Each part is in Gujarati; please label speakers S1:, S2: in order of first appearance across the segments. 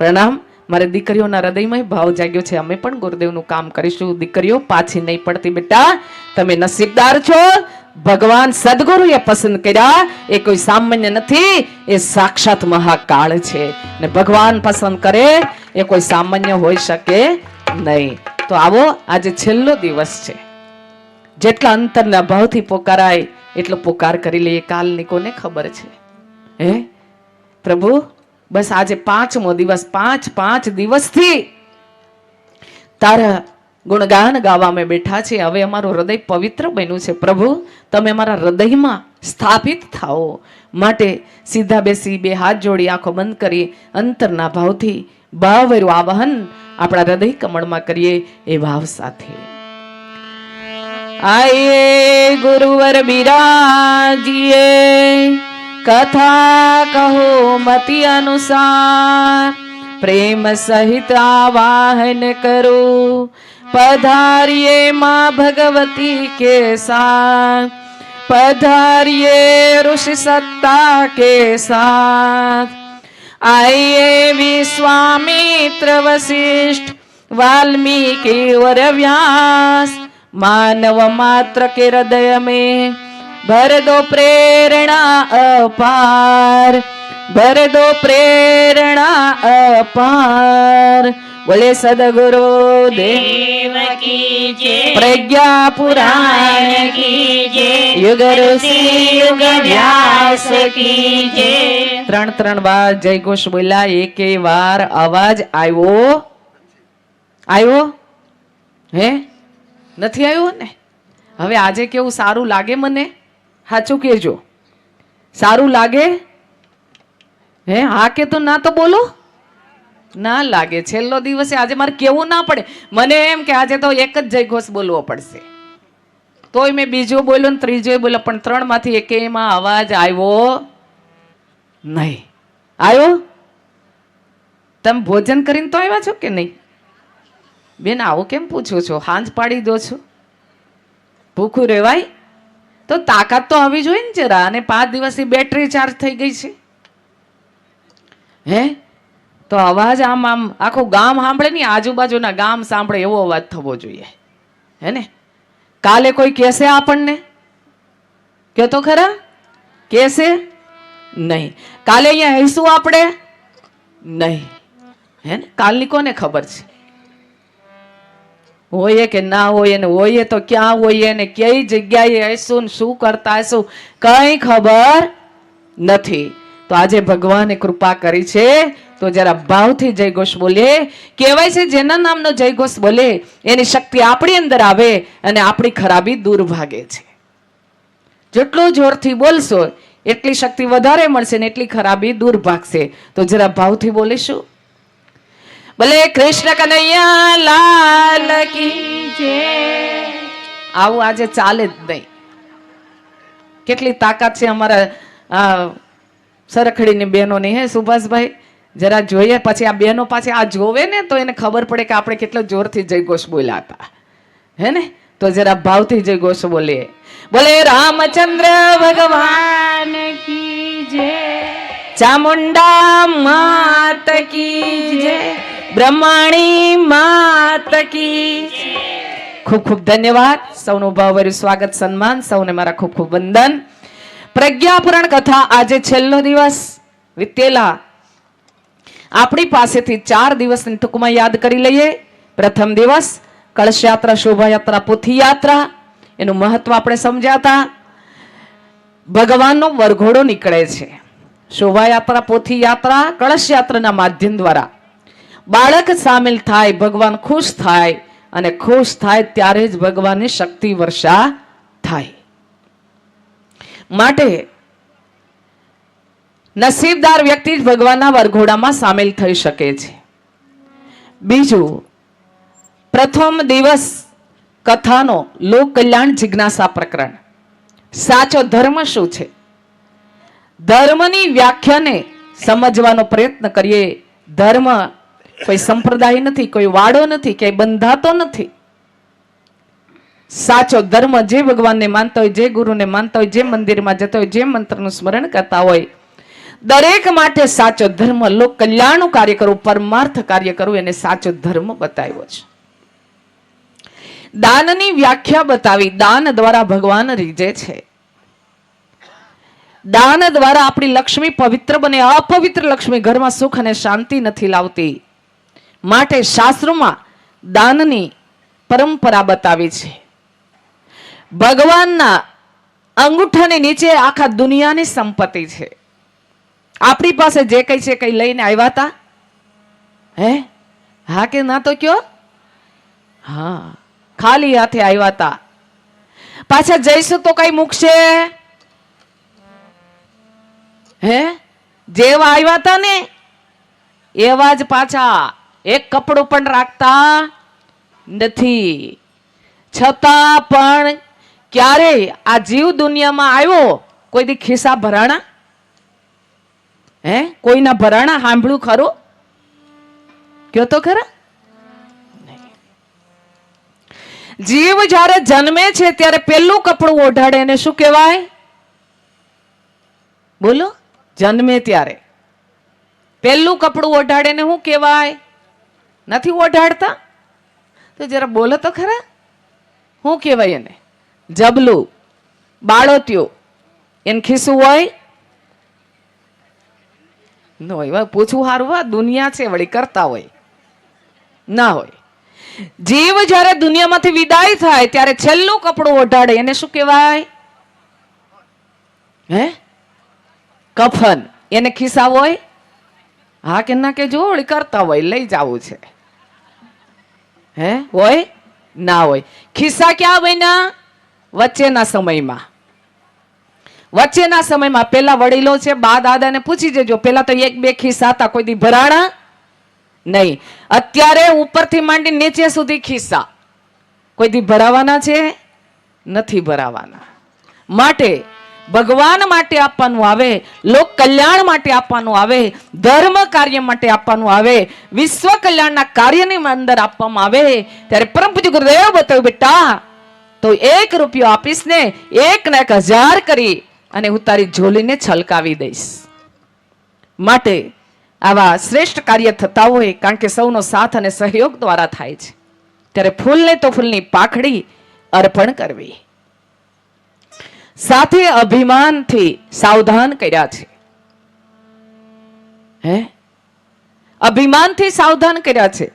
S1: પ્રણામ. મારે દીકરીઓના હૃદયમાં ભાવ જાગ્યો છે. અમે પણ ગુરુદેવનું કામ કરીશું. દીકરીઓ, પાછી નહીં પડતી બેટા. તમે નસીબદાર છો. ભગવાન સદગુરુએ પસંદ કર્યા. એ કોઈ સામાન્ય નથી. એ સાક્ષાત મહાકાળ છે. ને ભગવાન પસંદ કરે. એ કોઈ સામાન્ય હોઈ શકે નહીં. તો આવો, આજે છેલ્લો દિવસ છે. જેટલા અંતરના ભાવથી પોકારાય, એટલો પોકાર કરી લઈએ. કાલની કોને ખબર છે? હે? પ્રભુ બસ આજે પાંચમો દિવસ, પાંચ પાંચ દિવસથી તારા ગુણગાન ગાવા અમે બેઠા છીએ. હવે અમારું હૃદય પવિત્ર બન્યું છે. પ્રભુ, તમે અમારા હૃદયમાં સ્થાપિત થાઓ. માટે સીધા બેસી, બે હાથ જોડી, આંખો બંધ કરી, અંતરના ભાવથી ભાવભર્યું આવાહન આપણા હૃદય કમળમાં કરીએ એ ભાવ સાથે. આયે ગુરુવર બિરાજીએ. કથા કહો મતિ અનુસાર પ્રેમ સહિત આવાહન કરો પધારીએ માં ભગવતી કે સાથ પધારીએ ઋષિ સત્તા કે સાથ आइए विश्वामित्र वशिष्ठ वाल्मीकि और व्यास मानव मात्र के हृदय में ભર દો પ્રેરણા અપાર. ભર દો
S2: પ્રેરણા અપાર. બોલે
S1: સદગુરુ દેવ
S2: કી જય
S1: પ્રજ્ઞા પુરાણ
S2: યુગ યુગ વ્યાસ કી
S1: ત્રણ ત્રણ વાર જય ઘોષ બોલ્યા, એકે વાર અવાજ આવ્યો? આવ્યો? હે? નથી આવ્યો ને? હવે આજે કેવું સારું લાગે મને? સાચું કહેજો સારું લાગે? હે, હા કે તો ના તો બોલો. ના લાગે. છેલ્લો દિવસે આજે મારે કેવું ના પડે. મને એમ કે આજે તો એક જ જય ઘોષ બોલવો પડશે. તોય મેં બીજો બોલ્યો ને ત્રીજો બોલ્યો, પણ ત્રણમાંથી એકેયમાં અવાજ આવ્યો નહીં. આવ્યો? તમે ભોજન કરીને તો આવ્યા છો કે નહીં? બેન, આવું કેમ પૂછો છો? હાંજ પાડી દો છો. ભૂખું રહેવાય? તો તાકાત તો આવી જોઈએ ને જરા, અને પાંચ દિવસથી બેટરી ચાર્જ થઈ ગઈ છે. હે? તો અવાજ આમ આમ, આખું ગામ સાંભળે ને, આજુબાજુના ગામ સાંભળે એવો અવાજ થવો જોઈએ. હે ને? કાલે કોઈ કહેશે આપણને? કે તો ખરા? કહેશે? નહીં. કાલે અહીંયા હઈશું આપણે? નહીં. હે ને? કાલની કોને ખબર છે? હોઈએ કે ના હોઈએ ને હોઈએ તો ક્યાં હોઈએ ને કઈ જગ્યાએ હશું ને શું કરતા હશું કઈ ખબર નથી. તો આજે ભગવાને કૃપા કરી છે. તો જરા ભાવથી જય ઘોષ બોલીએ કહેવાય છે જેના નામનો જય ઘોષ બોલે, એની શક્તિ આપણી અંદર આવે અને આપણી ખરાબી દૂર ભાગે છે. જેટલું જોરથી બોલશો, એટલી શક્તિ વધારે મળશે ને એટલી ખરાબી દૂર ભાગશે. તો જરા ભાવથી બોલીશું. ભલે કૃષ્ણ કનૈયા લાલ કી જય. આવું આજે ચાલે જ નહીં. કેટલી તાકાત છે અમારા સરખડીની બહેનોની, હે સુભાષભાઈ? જરા જોઈએ, પછી આ બહેનો પાસે આ જોવે ને, તો એને ખબર પડે કે આપણે કેટલો જોરથી જયઘોષ બોલ્યા હતા. હે ને? તો જરા ભાવથી જયઘોષ બોલીએ બોલે, રામચંદ્ર ભગવાન
S2: કી જય.
S1: ચામુંડા માત કી જય. બ્રહ્માણી માત કી ખૂબ ખૂબ ધન્યવાદ. સૌનું ભાવભર્યું સ્વાગત, સન્માન. સૌને મારા ખૂબ ખૂબ વંદન. પ્રજ્ઞાપુરાણ કથા આજે છેલ્લો દિવસ. વિતેલા આપણી પાસેથી ચાર દિવસની ટૂંકમાં યાદ કરી લઈએ. પ્રથમ દિવસ કળશ યાત્રા શોભાયાત્રા પોથી યાત્રા એનું મહત્વ આપણે સમજ્યા હતા ભગવાનનો વરઘોડો નીકળે છે. શોભાયાત્રા પોથી યાત્રા કળશ યાત્રાના માધ્યમ દ્વારા બાળક સામેલ થાય, ભગવાન ખુશ થાય અને ખુશ થાય ત્યારે જ ભગવાનની શક્તિ વર્ષા થાય. માટે નસીબદાર વ્યક્તિ જ ભગવાનના વરઘોડામાં સામેલ થઈ શકે છે. બીજું, પ્રથમ દિવસ કથાનો લોક કલ્યાણ જિજ્ઞાસા પ્રકરણ. સાચો ધર્મ શું છે? ધર્મની વ્યાખ્યાને સમજવાનો પ્રયત્ન કરીએ. ધર્મ કોઈ સંપ્રદાય નથી, કોઈ વાડો નથી કે બંધાતો નથી. સાચો ધર્મ જે ભગવાનને માનતા હોય, જે ગુરુને માનતા હોય, જે મંદિરમાં જતા હોય, જે મંત્રનું સ્મરણ કરતા હોય, દરેક માટે સાચો ધર્મ, લોક કલ્યાણનું કાર્ય કરવું, પરમાર્થ કાર્ય કરવું, એને સાચો ધર્મ બતાવ્યો છે. દાનની વ્યાખ્યા બતાવી, દાન દ્વારા ભગવાન રીજે છે. દાન દ્વારા આપણી લક્ષ્મી પવિત્ર બને, અપવિત્ર લક્ષ્મી ઘરમાં સુખ અને શાંતિ નથી લાવતી. માટે શાસ્ત્રોમાં દાનની પરંપરા બતાવી છે. ભગવાનના અંગૂઠાની નીચે આખા દુનિયાની સંપત્તિ છે. આપણી પાસે જે કઈ છે કઈ લઈને આવ્યા હતા હે? હા કે ના તો કયો? હા, ખાલી હાથે આવ્યા હતા પાછા જઈશું તો કઈ મૂકશે? હે? જેવા આવ્યા હતા ને, એવા જ પાછા એક કપડું પણ રાખતા નથી. છતાં પણ ક્યારે આ જીવ દુનિયામાં આવ્યો? કોઈ દી ખિસ્સા ભરાણા? હે? કોઈના ભરાણા? સાંભળ્યું ખરું? કયો તો ખરા? જીવ જ્યારે જન્મે છે ત્યારે પેલું કપડું ઓઢાડે એને શું કહેવાય? બોલો. જન્મે ત્યારે. પેલું કપડું ઓઢાડે ને શું કહેવાય? નથી ઓઢાડતા? તો જરા બોલો તો ખરા. શું કહેવાય એને? જબલું બાળોત્યો એને ખિસ્સું હોય? ન હોય. પૂછવું સારું વા દુનિયા છે, વળી કરતા હોય. ના હોય. જીવ જ્યારે દુનિયામાંથી વિદાય થાય, ત્યારે છેલ્લું કપડું ઓઢાડે. એને શું કહેવાય? હે? કફન. એને ખિસ્સા હોય? હા કે ના કે જો કરતા હોય, લઈ જવું છે. હે? હોય? ના હોય. ખિસ્સા ક્યાં બન્યા? વચ્ચેના સમયમાં. વચ્ચેના સમયમાં પેલા વડીલો છે, બા દાદાને પૂછી જજો પેલા તો એક બે ખિસ્સા હતા, કોઈ દી ભરાણા નહીં. અત્યારે ઉપરથી માંડી નીચે સુધી ખિસ્સા. કોઈ દી ભરાવાના છે? નથી ભરાવાના. માટે ભગવાન માટે આપવાનું આવે, લોક કલ્યાણ માટે આપવાનું આવે, ધર્મ કાર્ય માટે આપવાનું આવે, વિશ્વ કલ્યાણના કાર્યની અંદર આપવામાં આવે. ત્યારે પરમ પૂજ્ય ગુરુદેવ બતાવ્યું, બેટા, તો એક રૂપિયો આપીશ ને, એક ને એક હજાર કરી અને હું તારી ઝોલીને છલકાવી દઈશ. માટે આવા શ્રેષ્ઠ કાર્ય થતા હોય, કારણ કે સૌનો સાથ અને સહયોગ દ્વારા થાય છે. ત્યારે ફૂલને તો ફૂલની પાખડી અર્પણ કરવી. સાથે અભિમાનથી સાવધાન કર્યા છે. હે? અભિમાનથી સાવધાન કર્યા છે.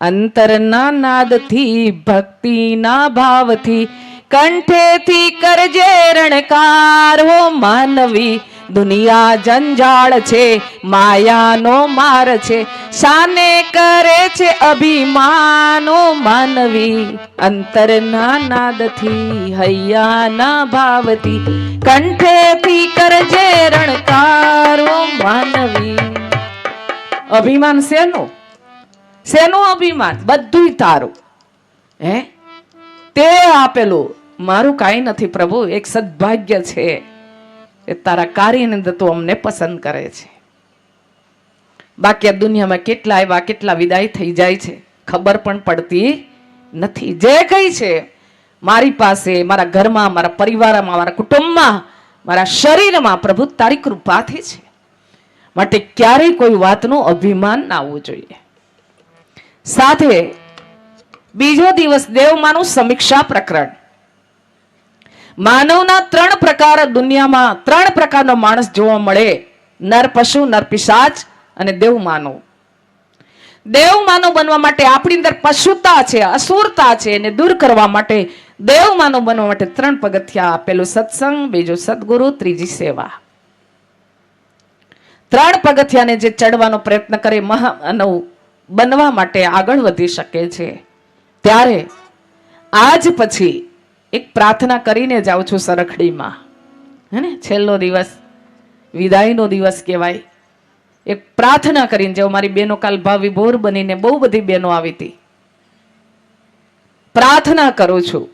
S1: અંતરના નાદથી, ભક્તિના ભાવથી, કંઠેથી કરજે રણકાર હો માનવી દુનિયા જંજાળ છે, માયાનો માર છે સાને કરે છે અભિમાનો માનવી. અંતરના નાદથી હૈયાના ભાવથી કંઠેથી કરજે રણકારો માનવી. અભિમાન શેનું? શેનું અભિમાન? બધું તારું. હે? તે આપેલું. મારું કાંઈ નથી પ્રભુ, એક સદભાગ્ય છે. એ તારા કાર્યની અંદર અમને પસંદ કરે છે. બાકી આ દુનિયામાં કેટલા આવ્યા, કેટલા વિદાય થઈ જાય છે, ખબર પણ પડતી નથી. જે કઈ છે, મારી પાસે, મારા ઘરમાં, મારા પરિવારમાં, મારા કુટુંબમાં, મારા શરીરમાં પ્રભુ તારી કૃપાથી છે. માટે ક્યારેય કોઈ વાતનું અભિમાન ના આવવું જોઈએ. સાથે બીજો દિવસ દેવમાનું સમીક્ષા પ્રકરણ. માનવના ત્રણ પ્રકાર દુનિયામાં ત્રણ પ્રકારનો માણસ જોવા મળે. નર પશુ, નર પિશાચ અને દેવ માનવ. દેવ માનવ બનવા માટે આપણી અંદર પશુતા છે, અસુરતા છે એને દૂર કરવા માટે દેવ માનવ બનવા માટે ત્રણ પગથિયા પેલું સત્સંગ, બીજું સદગુરુ, ત્રીજી સેવા. ત્રણ પગથિયાને જે ચડવાનો પ્રયત્ન કરે મહાનવ બનવા માટે આગળ વધી શકે છે. ત્યારે આજ પછી એક પ્રાર્થના કરીને જાઉં છું સરખડીમાં. હે ને? છેલ્લો દિવસ, વિદાયનો દિવસ કહેવાય. એક પ્રાર્થના કરીને જેવું મારી બેનો કાલ ભાવિ વિભોર બનીને બહુ બધી બહેનો આવી હતી. પ્રાર્થના કરું છું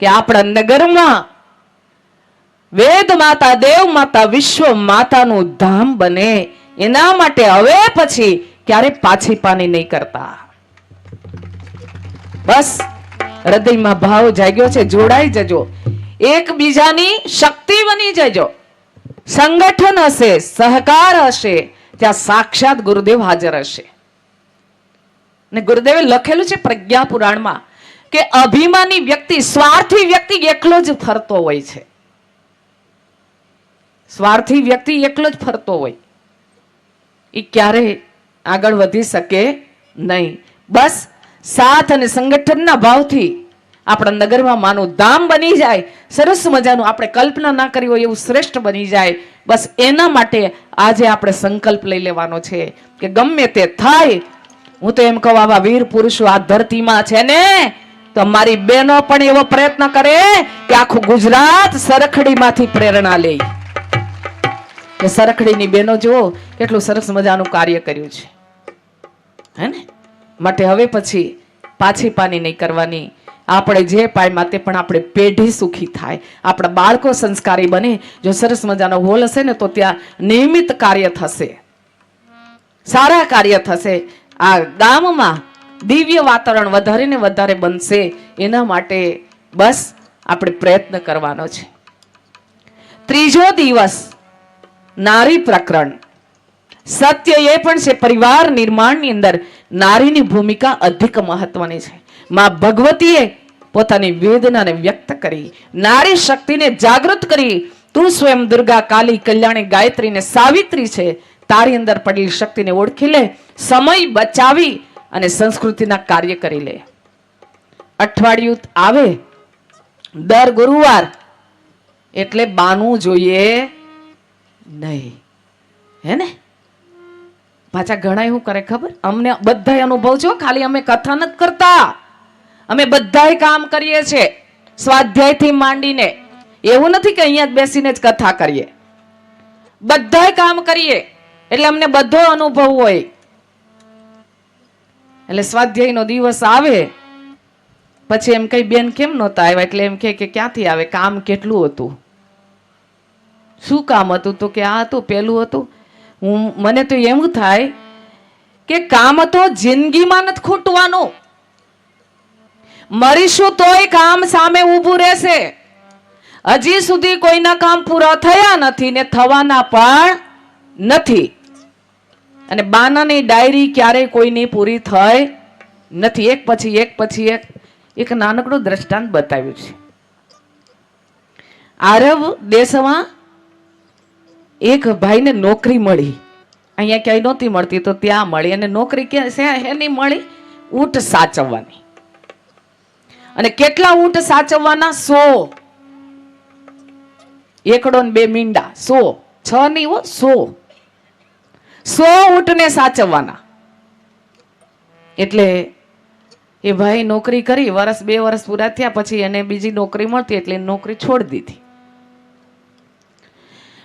S1: કે આપણા નગરમાં વેદ માતા, દેવ માતા, વિશ્વ માતાનું ધામ બને. એના માટે હવે પછી ક્યારે પાછી પાની નહીં કરતા. બસ. હૃદયમાં ભાવ જાગ્યો છે, જોડાઈ જજો. એકબીજાની શક્તિ બની જજો. સંગઠન હશે, સહકાર હશે, ત્યાં સાક્ષાત ગુરુદેવ હાજર હશે. ને ગુરુદેવે લખેલું છે પ્રજ્ઞા પુરાણમાં કે અભિમાની વ્યક્તિ, સ્વાર્થી વ્યક્તિ એકલો જ ફરતો હોય છે. સ્વાર્થી વ્યક્તિ એકલો જ ફરતો હોય. એ ક્યારેય આગળ વધી શકે નહીં. બસ સાથ અને સંગઠનના ભાવથી આપણા નગરમાં માનું ધામ બની જાય. સરસ મજાનું આપણે કલ્પના ના કરી હોય એવું શ્રેષ્ઠ બની જાય. બસ એના માટે આજે આપણે સંકલ્પ લઈ લેવાનો છે કે ગમે તે થાય, હું તો એમ કહું આવા વીર પુરુષો આ ધરતીમાં છે ને, તો મારી બહેનો પણ એવો પ્રયત્ન કરે કે આખું ગુજરાત સરખડીમાંથી પ્રેરણા લે. સરખડીની બહેનો જુઓ, કેટલું સરસ મજાનું કાર્ય કર્યું છે. હે ને? માટે હવે પછી પાછી પાની નહીં કરવાની. આપણે જે પાયમાં તે પણ આપણે પેઢી સુખી થાય. આપણા બાળકો સંસ્કારી બને. જો સરસ મજાનો હોલ હશે ને તો ત્યાં નિયમિત કાર્ય થશે. સારા કાર્ય થશે. આ ગામમાં દિવ્ય વાતાવરણ વધારે ને વધારે બનશે. એના માટે બસ આપણે પ્રયત્ન કરવાનો છે. ત્રીજો દિવસ નારી પ્રકરણ. સત્ય એ પણ છે પરિવાર નિર્માણની અંદર નારીની ભૂમિકા અધિક મહત્વની છે. માં ભગવતીએ પોતાની વેદનાને વ્યક્ત કરી, નારી શક્તિને જાગૃત કરી, તું સ્વયં દુર્ગા કાલી કલ્યાણી ગાયત્રી ને સાવિત્રી છે, તારી અંદર પડેલી શક્તિને ઓળખી લે, સમય બચાવી અને સંસ્કૃતિના કાર્ય કરી લે. અઠવાડિયું આવે, દર ગુરુવાર એટલે બાનું જોઈએ નહીં. હે ને? પાછા ઘણા શું કરે ખબર? અમને બધાય અનુભવ છો ખાલી અમે કથા નથી કરતા. અમે બધાય કામ કરીએ છીએ, સ્વાધ્યાયથી માંડીને. એવું નથી કે અહીંયા બેસીને જ કથા કરીએ. બધાય કામ કરીએ, એટલે અમને બધો અનુભવ હોય. એટલે સ્વાધ્યાયનો દિવસ આવે. પછી એમ કઈ બેન કેમ નહોતા આવ્યા? એટલે એમ કે ક્યાંથી આવે? કામ કેટલું હતું? શું કામ હતું? તો કે આ હતું પેલું હતું. હું મને તો એવું થાય કે કામ તો જિંદગીમાં નથી ખૂટવાનું. મરીશું તોય કામ સામે ઊભું રહેશે. હજી સુધી કોઈના કામ પૂરા થયા નથી ને થવાના પણ નથી. અને બાનાની ડાયરી ક્યારેય કોઈની પૂરી થઈ નથી. એક પછી એક પછી એક. એક નાનકડું દ્રષ્ટાંત બતાવ્યું છે. આરબ દેશમાં એક ભાઈને નોકરી મળી. અહીંયા ક્યાંય નહોતી મળતી, તો ત્યાં મળી. અને નોકરી ક્યાં એની મળી ઊંટ સાચવવાની. અને કેટલા ઊંટ સાચવવાના? સો. એકડો ને બે મીંડા. સો. છ નહીં હો, સો. સો ઊંટને સાચવવાના. એટલે એ ભાઈ નોકરી કરી વર્ષ બે વર્ષ પૂરા થયા, પછી એને બીજી નોકરી મળતી, એટલે નોકરી છોડી દીધી.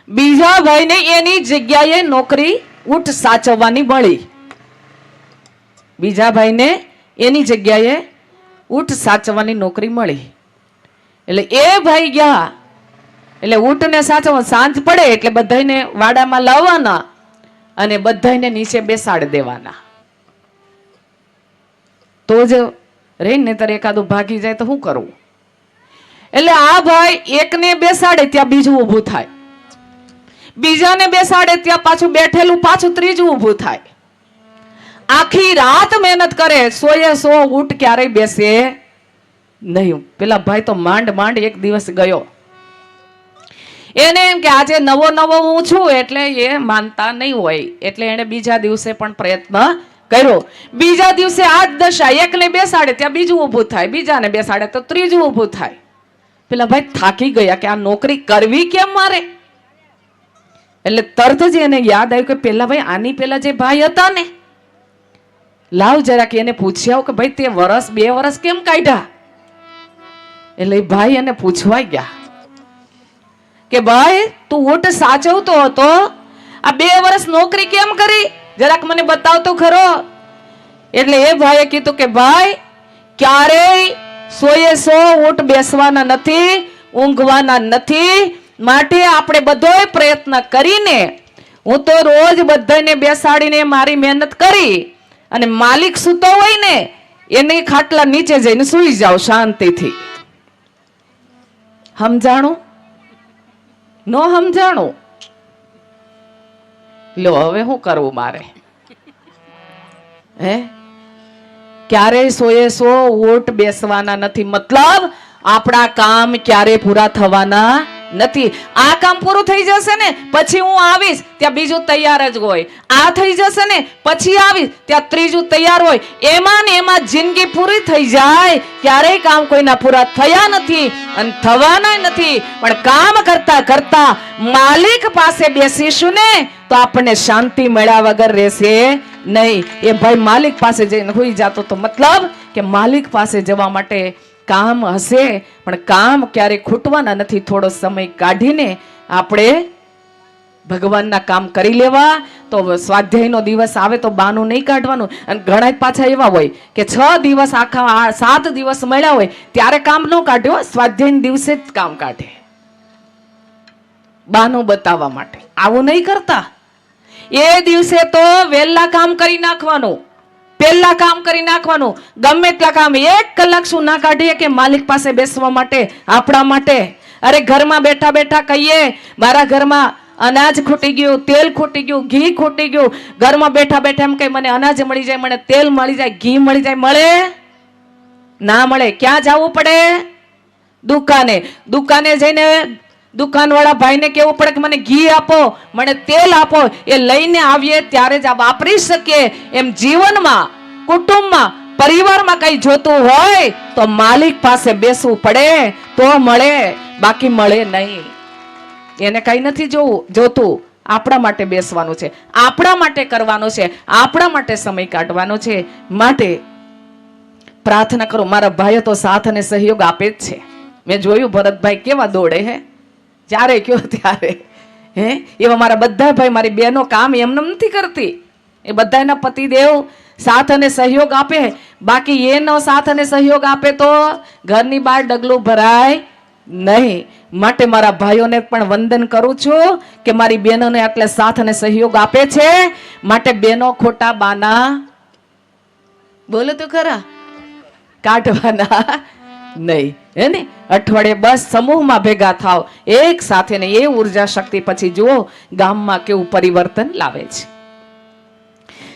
S1: બીજા ભાઈને એની જગ્યાએ નોકરી ઊંટ સાચવવાની મળી. બીજા ભાઈને એની જગ્યાએ ઊંટ સાચવવાની નોકરી મળી. એટલે એ ભાઈ ગયા. એટલે ઊંટને સાચવવા સાંજ પડે એટલે બધાને વાડામાં લાવવાના અને બધાને નીચે બેસાડી દેવાના. તો જ રહી ને તારે એકાદું ભાગી જાય તો શું કરવું એટલે આ ભાઈ એકને બેસાડે, ત્યાં બીજું ઊભું થાય. બીજાને બેસાડે ત્યાં પાછું બેઠેલું પાછું ત્રીજું ઊભું થાય. આખી રાત મહેનત કરે સોએ સો ઊંટ ક્યારેય બેસે નહીં. પેલા ભાઈ તો માંડ માંડ એક દિવસ ગયો. એને એમ કે આજે નવો નવો હું છું એટલે એ માનતા નહીં હોય. એટલે એને બીજા દિવસે પણ પ્રયત્ન કર્યો. બીજા દિવસે આ જ દશા એકને બેસાડે, ત્યાં બીજું ઊભું થાય. બીજાને બેસાડે, તો ત્રીજું ઊભું થાય. પેલા ભાઈ થાકી ગયા કે આ નોકરી કરવી કેમ મારે? એટલે તરત જ એને યાદ આવ્યું કે પેલા ભાઈ આની પેલા જે ભાઈ હતા ને, લાવ જરાક એને પૂછી આવ કે ભાઈ તે વરસ, બે વરસ કેમ કાઢ્યા? એટલે ભાઈ એને પૂછવા ગયા કે ભાઈ, તું ઓટ સાચવતો હતો? આ બે વર્ષ નોકરી કેમ કરી? જરાક મને બતાવતો ખરો. એટલે એ ભાઈએ કીધું કે ભાઈ, ક્યારેય સોએ સો ઊંટ બેસવાના નથી, ઊંઘવાના નથી માટે આપણે બધોય પ્રયત્ન કરીને હું તો રોજ બધાને બેસાડીને મારી મહેનત કરી અને માલિક સૂતો હોય ને, એને ખાટલા નીચે જઈને સૂઈ જાઉં શાંતિથી. સમજાણું? ન સમજાણું? લો, હવે શું કરવું મારે? હે? ક્યારેય સોએ સો ઓટ બેસવાના નથી. મતલબ આપણા કામ ક્યારે પૂરા થવાના નથી. આ કામ પૂરું થઈ જશે ને, પછી હું આવીશ, ત્યાં બીજું તૈયાર જ હોય. આ થઈ જશે ને, પછી આવીશ, ત્યાં ત્રીજું તૈયાર હોય. એમાં ને એમાં જિંદગી પૂરી થઈ જાય. ક્યારેય કામ કોઈના પૂરા થયા નથી અને થવાના નથી. પણ કામ કરતા કરતા માલિક પાસે બેસીશું ને, તો આપણને શાંતિ મળ્યા વગર રહેશે નહીં. એ ભાઈ માલિક પાસે જઈને હોઈ જતો તો મતલબ કે માલિક પાસે જવા માટે કામ હશે, પણ કામ ક્યારે ખૂટવાના નથી, થોડો સમય કાઢીને આપણે ભગવાનના કામ કરી લેવા. તો સ્વાધ્યાયનો દિવસ આવે તો બાનું નહીં કાઢવાનું. અને ઘણા પાછા એવા હોય કે છ દિવસ આખા સાત દિવસ મળ્યા હોય, ત્યારે કામ ન કાઢ્યો સ્વાધ્યાય દિવસે જ કામ કાઢે. બાનું બતાવવા માટે. આવું નહીં કરતા. એ દિવસે તો વહેલા કામ કરી નાખવાનું. પહેલા કામ કરી નાખવાનું. ગમે એટલા કામ, એક કલાક શું ના કાઢીએ કે માલિક પાસે બેસવા માટે, આપણા માટે? અરે ઘરમાં બેઠા બેઠા કહીએ, મારા ઘરમાં અનાજ ખૂટી ગયું, તેલ ખૂટી ગયું, ઘી ખૂટી ગયું. ઘરમાં બેઠા બેઠા એમ કે મને અનાજ મળી જાય, મને તેલ મળી જાય, ઘી મળી જાય, મળે? ના મળે. ક્યાં જવું પડે? દુકાને. દુકાને જઈને દુકાનવાળા ભાઈને કેવું પડે કે મને ઘી આપો, મને તેલ આપો, એ લઈને આવીએ ત્યારે જ આ વાપરી શકીએ. એમ જીવનમાં, કુટુંબમાં, પરિવારમાં કઈ જોતું હોય, તો માલિક પાસે બેસવું પડે, તો મળે, બાકી મળે નહીં. એને કઈ નથી જોવું, જોતું. આપણા માટે બેસવાનું છે. આપણા માટે કરવાનું છે. આપણા માટે સમય કાઢવાનો છે. માટે પ્રાર્થના કરો, મારા ભાઈઓ તો સાથ અને સહયોગ આપે જ છે. મેં જોયું, ભરતભાઈ કેવા દોડે હે. જ્યારે કયો ત્યારે? હે? એવા મારા બધા ભાઈ, મારી બહેનો કામ એમને નથી કરતી. એ બધા એના પતિદેવ સાથ અને સહયોગ આપે. બાકી એનો સાથ અને સહયોગ આપે તો ઘરની બહાર ડગલું ભરાય નહીં. માટે મારા ભાઈઓને પણ વંદન કરું છું કે મારી બહેનોને આટલે સાથ અને સહયોગ આપે છે. માટે બહેનો ખોટા બાના. બોલો તો ખરા. કાઢવાના. નહીં. હે ને? અઠવાડિયે બસ સમૂહમાં ભેગા થાવ એક સાથે ને એ ઊર્જા શક્તિ પછી જુઓ, ગામમાં કેવું પરિવર્તન લાવે છે.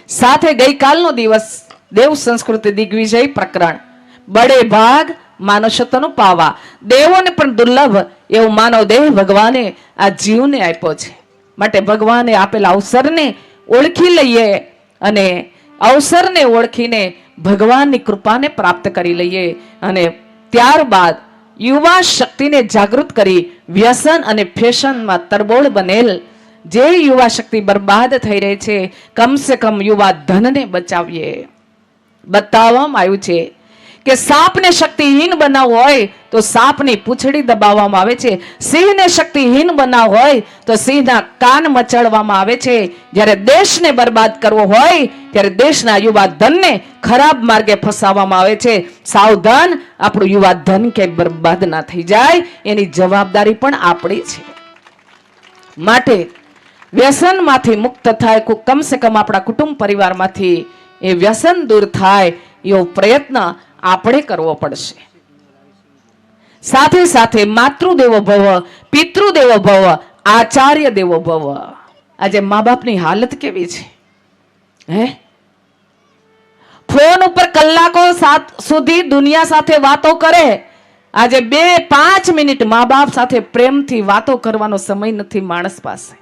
S1: સાથે ગઈકાલનો દિવસ, દેવ સંસ્કૃતિ દિગ્વિજય પ્રકરણ. બડે ભાગ માનવશતનું પાવા. દેવોને પણ દુર્લભ એવું માનવ દેહ ભગવાને આ જીવને આપ્યો છે. માટે ભગવાને આપેલા અવસરને ઓળખી લઈએ અને અવસરને ઓળખીને ભગવાનની કૃપાને પ્રાપ્ત કરી લઈએ અને ત્યારબાદ યુવા શક્તિને જાગૃત કરી વ્યસન અને ફેશનમાં તરબોળ બનેલ. જે યુવા શક્તિ બરબાદ થઈ રહી છે, કમસે કમ યુવા ધનને બચાવીએ. બતાવવામાં આવ્યું છે કે સાપને શક્તિહીન બનાવવો હોય તો સાપની પૂંછડી દબાવવામાં આવે છે. સિંહને શક્તિહીન બનાવવો હોય તો સિંહના કાન મચડવામાં આવે છે. જ્યારે દેશને બરબાદ કરવો હોય ત્યારે દેશના યુવા ધનને ખરાબ માર્ગે ફસાવવામાં આવે છે. સાવધાન આપણું યુવા ધન કે બરબાદ ના થઈ જાય. એની જવાબદારી પણ આપણી છે. માટે વ્યસનમાંથી મુક્ત થાય કમસે કમ આપણા કુટુંબ પરિવારમાંથી એ વ્યસન દૂર થાય એવો પ્રયત્ન આપણે કરવો પડશે. સાથે સાથે માતૃદેવો ભવ, પિતૃદેવો ભવ, આચાર્ય દેવો ભવ. આજે મા બાપની હાલત કેવી છે? હે? ફોન ઉપર કલાકો સાત સુધી દુનિયા સાથે વાતો કરે. આજે બે પાંચ મિનિટ મા બાપ સાથે પ્રેમથી વાતો કરવાનો સમય નથી માણસ પાસે.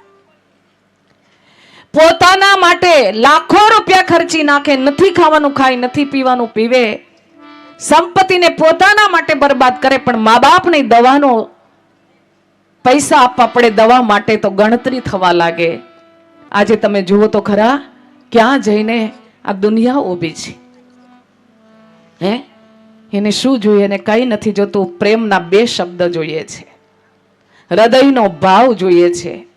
S1: પોતાના માટે લાખો રૂપિયા ખર્ચી નાખે, નથી ખાવાનું ખાય, નથી પીવાનું પીવે. સંપત્તિને પોતાના માટે બરબાદ કરે, પણ મા બાપની દવાનો પૈસા આપવા પડે દવા માટે તો ગણતરી થવા લાગે. આજે તમે જુઓ તો ખરા, ક્યાં જઈને આ દુનિયા ઊભી છે. હે? એને શું જોઈએ? એને કંઈ નથી જોતું. પ્રેમના બે શબ્દ જોઈએ છે. હૃદયનો ભાવ જોઈએ છે.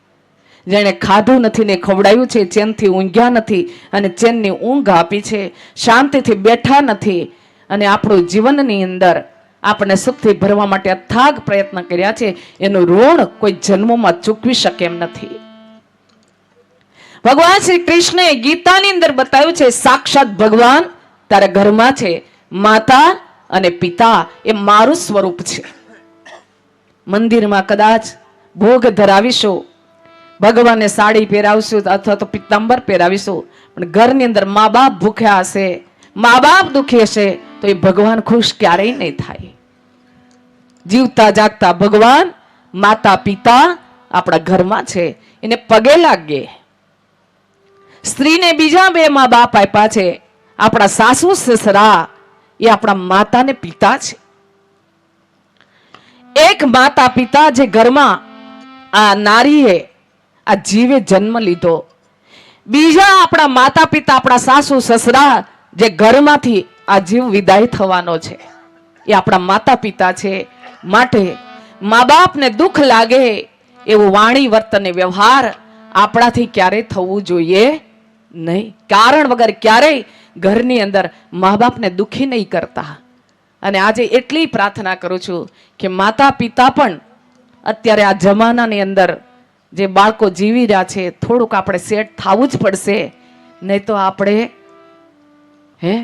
S1: જેણે ખાધું નથી ને ખવડાયું છે, ચેનથી ઊંઘ્યા નથી અને ચેનની ઊંઘ આપી છે. શાંતિથી બેઠા નથી. અને આપણું જીવનની અંદર આપણને સુખથી ભરવા માટે અથાગ પ્રયત્ન કર્યા છે, એનું ઋણ કોઈ જન્મોમાં ચૂકવી શકે એમ નથી. ભગવાન શ્રી કૃષ્ણએ ગીતાની અંદર બતાવ્યું છે, સાક્ષાત ભગવાન તારા ઘરમાં છે, માતા અને પિતા એ મારું સ્વરૂપ છે. મંદિરમાં કદાચ ભોગ ધરાવીશું, ભગવાનને સાડી પહેરાવશું અથવા તો પિત્તાંબર પહેરાવીશું, પણ ઘરની અંદર મા બાપ ભૂખ્યા હશે, મા બાપ દુખી હશે તો એ ભગવાન ખુશ ક્યારેય નહીં થાય. જીવતા જાગતા ભગવાન, માતા, પિતા આપણા ઘરમાં છે. એને પગે લાગીએ સ્ત્રીને બીજા બે મા બાપ આપ્યા છે. આપણા સાસુ, સસરા એ આપણા માતા પિતા છે. એક માતા, પિતા જે ઘરમાં આ નારીએ આ જીવે જન્મ લીધો. બીજા આપણા માતા, પિતા, આપણા સાસુ, સસરા જે ઘરમાંથી આ જીવ વિદાય થવાનો છે. એ આપણા માતા પિતા છે. માટે મા બાપને દુઃખ લાગે એવું વાણી વર્તન વ્યવહાર આપણાથી ક્યારેય થવું જોઈએ નહીં. કારણ વગર ક્યારેય ઘરની અંદર મા બાપને દુઃખી નહીં કરતા. અને આજે એટલી પ્રાર્થના કરું છું કે માતા પિતા પણ અત્યારે આ જમાનાની અંદર જે બાળકો જીવી રહ્યા છે, થોડુંક આપણે સેટ થવું જ પડશે. નહીં તો આપણે, હે?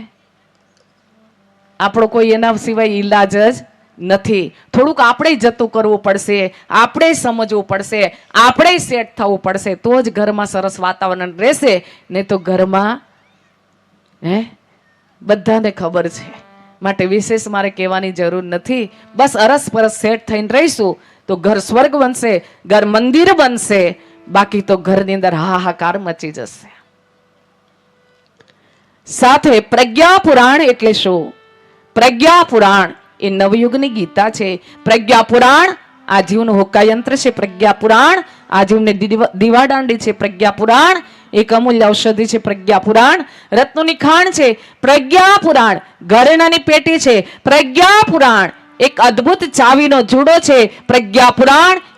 S1: આપણો કોઈ એના સિવાય ઈલાજ જ નથી. થોડુંક આપણે જતું કરવું પડશે, આપણે સમજવું પડશે, આપણે સેટ થવું પડશે, તો જ ઘરમાં સરસ વાતાવરણ રહેશે, નહીં તો ઘરમાં, હે? બધાને ખબર છે. માટે વિશેષ મારે કહેવાની જરૂર નથી. બસ અરસ પરસ સેટ થઈને રહીશું, તો ઘર સ્વર્ગ બનશે, ઘર મંદિર બનશે, બાકી તો ઘરની અંદર હાહાકાર મચી જશે. સાથે પ્રજ્ઞા પુરાણ એટલે શું? પ્રજ્ઞા પુરાણ એ નવયુગની ગીતા છે. પ્રજ્ઞા પુરાણ આ જીવનું હોકાયંત્ર છે. પ્રજ્ઞા પુરાણ આ જીવને દીવાદાંડી છે. પ્રજ્ઞા પુરાણ એક અમૂલ્ય ઔષધિ છે. પ્રજ્ઞા પુરાણ રત્નોની ખાણ છે. પ્રજ્ઞા પુરાણ ઘરેણાની પેટી છે. પ્રજ્ઞા પુરાણ એક અદ્ભુત ચાવીનો જુડો છે. પ્રજ્ઞા પુરાણ